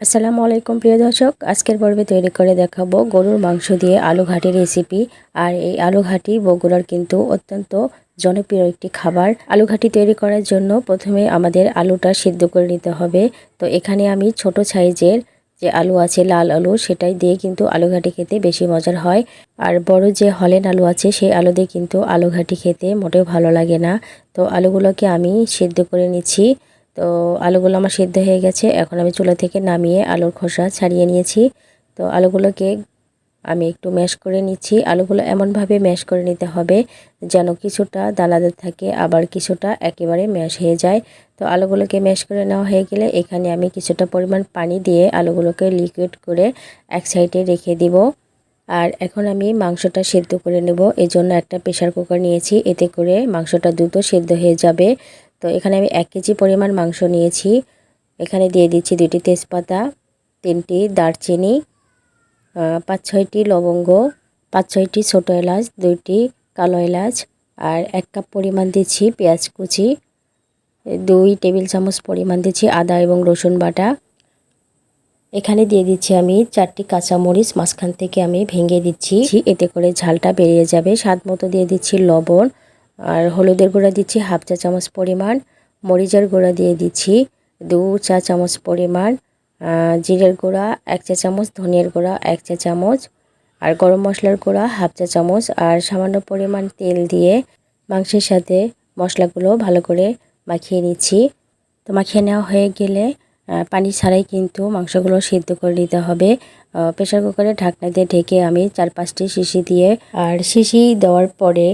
আসসালামু আলাইকুম, প্রিয় দর্শক। আজকের পর্বে তৈরি করে দেখাবো গরুর মাংস দিয়ে আলু ঘাটি রেসিপি আর এই আলু ঘাটি বগুড়ার কিন্তু অত্যন্ত জনপ্রিয় একটি খাবার। আলু ঘাটি তৈরি করার জন্য প্রথমে আমাদের আলুটা সিদ্ধ করে নিতে হবে। তো এখানে আমি ছোট সাইজের যে আলু আছে, লাল আলু, সেটাই দিয়ে কিন্তু আলু ঘাটি খেতে বেশি মজার হয়। আর বড় যে হলেন আলু আছে, সেই আলু দিয়ে কিন্তু আলু ঘাটি খেতে মোটেও ভালো লাগে না। তো আলুগুলোকে আমি সিদ্ধ করে নিচ্ছি। তো আলুগুলো আমার সিদ্ধ হয়ে গেছে। এখন আমি চুলা থেকে নামিয়ে আলুর খোসা ছাড়িয়ে নিয়েছি। তো আলুগুলোকে আমি একটু ম্যাশ করে নিচ্ছি। আলুগুলো এমনভাবে ম্যাশ করে নিতে হবে যেন কিছুটা দানাদার থাকে, আবার কিছুটা একেবারে ম্যাশ হয়ে যায়। তো আলুগুলোকে ম্যাশ করে নেওয়া হয়ে গেলে এখানে আমি কিছুটা পরিমাণ পানি দিয়ে আলুগুলোকে লিকুইড করে এক সাইডে রেখে দিব। আর এখন আমি মাংসটা সেদ্ধ করে নেব। জন্য একটা প্রেশার কুকার নিয়েছি। এতে করে মাংসটা দ্রুত সেদ্ধ হয়ে যাবে। তো এখানে আমি এক কেজি পরিমাণ মাংস নিয়েছি। এখানে দিয়ে দিচ্ছি দুটি তেজপাতা, তিনটি দারচিনি পাঁচ ছয়টি লবঙ্গ, পাঁচ ছয়টি ছোটো এলাচ, দুইটি কালো এলাচ আর এক কাপ পরিমাণ দিচ্ছি পেঁয়াজ কুচি, দুই টেবিল চামচ পরিমাণ দিচ্ছি আদা এবং রসুন বাটা। এখানে দিয়ে দিচ্ছি আমি চারটি কাঁচামরিচ, মাঝখান থেকে আমি ভেঙে দিচ্ছি। এতে করে ঝালটা বেরিয়ে যাবে। স্বাদ মতো দিয়ে দিচ্ছি লবণ আর হলুদের গুঁড়া দিচ্ছি হাফ চা চামচ পরিমাণ, মরিচের গুঁড়া দিয়ে দিচ্ছি দু চা চামচ পরিমাণ জিরের গুঁড়া এক চা চামচ, ধনিয়ার গুঁড়া এক চা চামচ, আর গরম মশলার গুঁড়া হাফ চা চামচ, আর সামান্য পরিমাণ তেল দিয়ে মাংসের সাথে মশলাগুলো ভালো করে মাখিয়ে নিচ্ছি। তো মাখিয়ে নেওয়া হয়ে গেলে পানি ছাড়াই কিন্তু মাংসগুলো সিদ্ধ করে নিতে হবে। প্রেশার কুকারে ঢাকনা দিয়ে ঢেকে আমি চার পাঁচটি শিশি দিয়ে, আর শিশি দেওয়ার পরে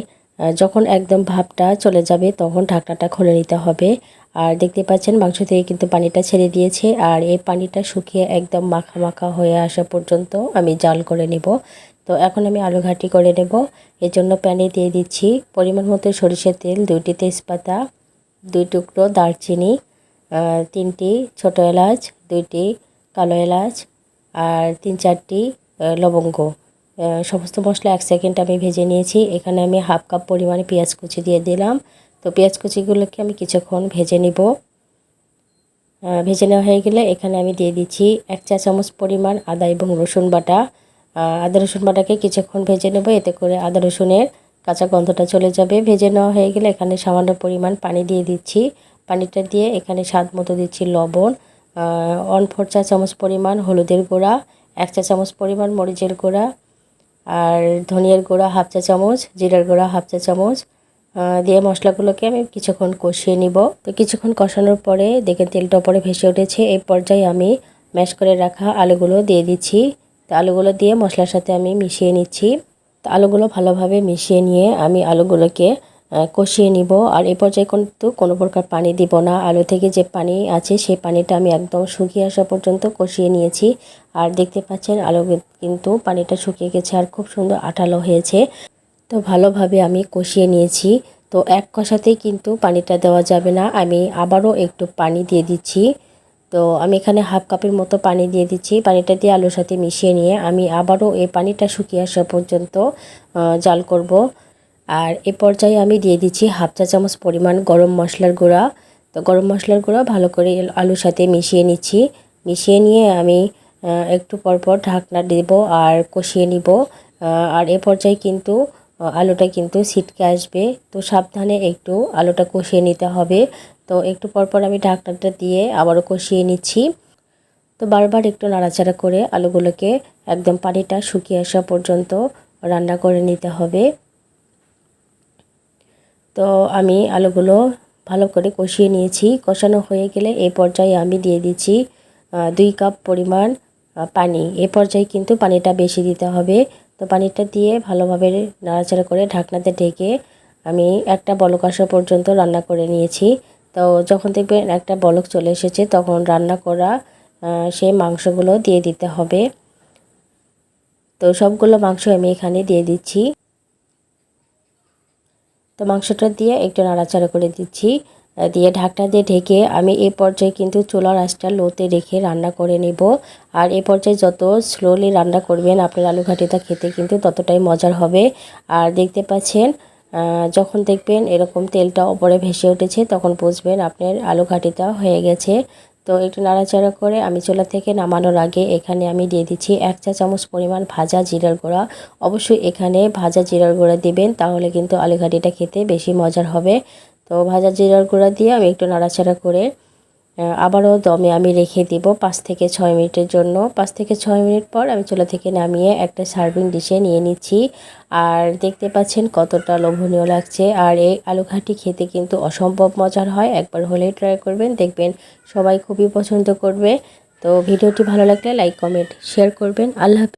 যখন একদম ভাবটা চলে যাবে তখন ঢাকনাটা খুলে নিতে হবে। আর দেখতে পাচ্ছেন মাংস থেকে কিন্তু পানিটা ছেড়ে দিয়েছে। আর এই পানিটা শুকিয়ে একদম মাখা মাখা হয়ে আসা পর্যন্ত আমি জাল করে নেব। তো এখন আমি আলু ঘাটি করে নেব। এর জন্য প্যানে দিয়ে দিচ্ছি পরিমাণ মতো সরিষার তেল, দুইটি তেজপাতা, দুই টুকরো দারচিনি তিনটি ছোট এলাচ, দুইটি কালো এলাচ, আর তিন চারটি লবঙ্গ। সমস্ত মশলা এক সেকেন্ড আমি ভেজে নিয়েছি। এখানে আমি হাফ কাপ পরিমাণে পেঁয়াজ কুচি দিয়ে দিলাম। তো পেঁয়াজ কুচিগুলোকে আমি কিছুক্ষণ ভেজে নিব। ভেজে নেওয়া হয়ে গেলে এখানে আমি দিয়ে দিচ্ছি এক চা চামচ পরিমাণ আদা এবং রসুন বাটা। আদা রসুন বাটাকে কিছুক্ষণ ভেজে নেব। এতে করে আদা রসুনের কাঁচা গন্ধটা চলে যাবে। ভেজে নেওয়া হয়ে গেলে এখানে সামান্য পরিমাণ পানি দিয়ে দিচ্ছি। পানিটা দিয়ে এখানে স্বাদ মতো দিচ্ছি লবণ। ওয়ান ফোর চা চামচ পরিমাণ হলুদের গুঁড়া, এক চা চামচ পরিমাণ মরিচের গুঁড়া আর ধনিয়ার গুঁড়া হাফ চা চামচ, জিরার গুঁড়া হাফ চা চামচ দিয়ে মশলাগুলোকে আমি কিছুক্ষণ কষিয়ে নিব। তো কিছুক্ষণ কষানোর পরে দেখে তেলটা ওপরে ভেসে উঠেছে। এই পর্যায়ে আমি ম্যাশ করে রাখা আলুগুলো দিয়ে দিচ্ছি। তো আলুগুলো দিয়ে মশলার সাথে আমি মিশিয়ে নিচ্ছি। তো আলুগুলো ভালোভাবে মিশিয়ে নিয়ে আমি আলুগুলোকে কষিয়ে নিব। আর এ পর্যায়ে কিন্তু কোনো প্রকার পানি দিব না। আলু থেকে যে পানি আছে, সেই পানিটা আমি একদম শুকিয়ে আসা পর্যন্ত কষিয়ে নিয়েছি। আর দেখতে পাচ্ছেন, আলু কিন্তু পানিটা শুকিয়ে গেছে আর খুব সুন্দর আঠালো হয়েছে। তো ভালোভাবে আমি কষিয়ে নিয়েছি। তো এক কষাতেই কিন্তু পানিটা দেওয়া যাবে না। আমি আবারও একটু পানি দিয়ে দিচ্ছি। তো আমি এখানে হাফ কাপের মতো পানি দিয়ে দিচ্ছি। পানিটা দিয়ে আলুর সাথে মিশিয়ে নিয়ে আমি আবারও এই পানিটা শুকিয়ে আসা পর্যন্ত জাল করব। আর এ পর্যায়ে আমি দিয়ে দিচ্ছি হাফ চা চামচ পরিমাণ গরম মশলার গুঁড়া। তো গরম মশলার গুঁড়া ভালো করে আলুর সাথে মিশিয়ে নিচ্ছি। মিশিয়ে নিয়ে আমি একটু পরপর ঢাকনা দেব আর কষিয়ে নিব। আর এ পর্যায়ে কিন্তু আলুটা কিন্তু ছিটকে আসবে। তো সাবধানে একটু আলুটা কষিয়ে নিতে হবে। তো একটু পরপর আমি ঢাকনাটা দিয়ে আবারও কষিয়ে নিচ্ছি। তো বারবার একটু নাড়াচাড়া করে আলুগুলোকে একদম পানিটা শুকিয়ে আসা পর্যন্ত রান্না করে নিতে হবে। তো আমি আলুগুলো ভালো করে কষিয়ে নিয়েছি। কষানো হয়ে গেলে এই পর্যায়ে আমি দিয়ে দিচ্ছি দুই কাপ পরিমাণ পানি। এ পর্যায়ে কিন্তু পানিটা বেশি দিতে হবে। তো পানিটা দিয়ে ভালোভাবে নাড়াচাড়া করে ঢাকনাতে ঢেকে আমি একটা বলক আসা পর্যন্ত রান্না করে নিয়েছি। তো যখন দেখবেন একটা বলক চলে এসেছে, তখন রান্না করা সেই মাংসগুলো দিয়ে দিতে হবে। তো সবগুলো মাংস আমি এখানে দিয়ে দিচ্ছি। তো মাংসটা দিয়ে একটু নাড়াচাড়া করে দিচ্ছি। দিয়ে ঢাকনা দিয়ে ঢেকে আমি এই পর্যায়ে কিন্তু চুলার আঁচটা লোতে রেখে রান্না করে নেব। আর এই পর্যায়ে যত স্লোলি রান্না করবেন আপনার আলু ঘাটিটা খেতে কিন্তু ততটাই মজার হবে। আর দেখতে পাচ্ছেন যখন দেখবেন এরকম তেলটা ওপরে ভেসে উঠেছে, তখন বুঝবেন আপনার আলু ঘাটিটা হয়ে গেছে। তো একটু নাড়াচাড়া করে আমি চোলা থেকে নামানোর আগে এখানে আমি দিয়ে দিচ্ছি এক চা চামচ পরিমাণ ভাজা জিরার গুঁড়া। অবশ্যই এখানে ভাজা জিরার গুঁড়া দিবেন, তাহলে কিন্তু আলু ঘাটিটা খেতে বেশি মজার হবে। তো ভাজা জিরার গুঁড়া দিয়ে আমি একটু নাড়াচাড়া করে আবারও দমে আমি রেখে দিব পাঁচ থেকে ছয় মিনিটের জন্য। পাঁচ থেকে ছয় মিনিট পর আমি চুলা থেকে নামিয়ে একটা সার্ভিং ডিশে নিয়ে নিচ্ছি। আর দেখতে পাচ্ছেন কতটা লোভনীয় লাগছে। আর এই আলু ঘাটি খেতে কিন্তু অসম্ভব মজার হয়। একবার হলেই ট্রাই করবেন। দেখবেন সবাই খুবই পছন্দ করবে। তো ভিডিওটি ভালো লাগলে লাইক কমেন্ট শেয়ার করবেন। আল্লাহ।